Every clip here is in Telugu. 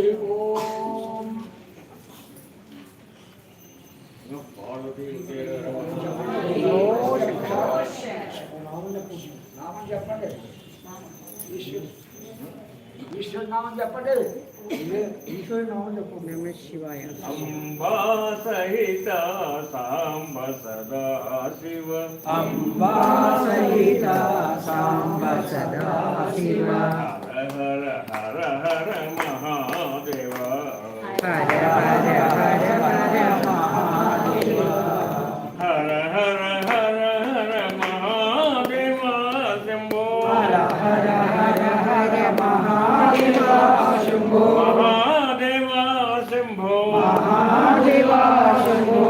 హరి ఓం నామం చెప్పండి ఈశ్వరు ఈశ్వరు నామం చెప్పండి ఈశ్వరు నామం చెప్పండి నమ శివాయ అంబా సహిత సాంబ సదా శివ. అంబా సహిత సాంబ సదా శివ. హర హర హర మహాదేవ హర హర హర హర మహాదేవ హర హర హర హర మహాదేవ శంభో హర హర హర హర మహాదేవ శంభో మహాదేవ శంభో మహాదేవ శంభో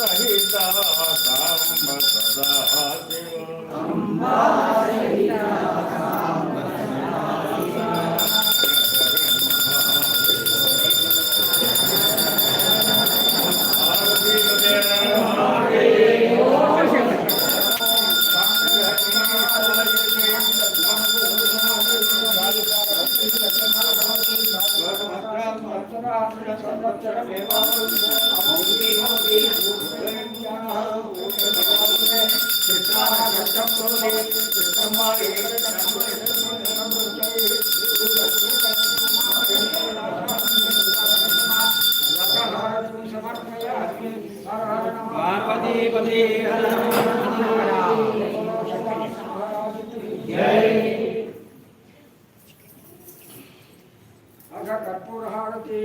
ಸಹಿತ ಸಾಂಬ ಸದಾ Thank you. पार्वती पति हर ठाकुरहारति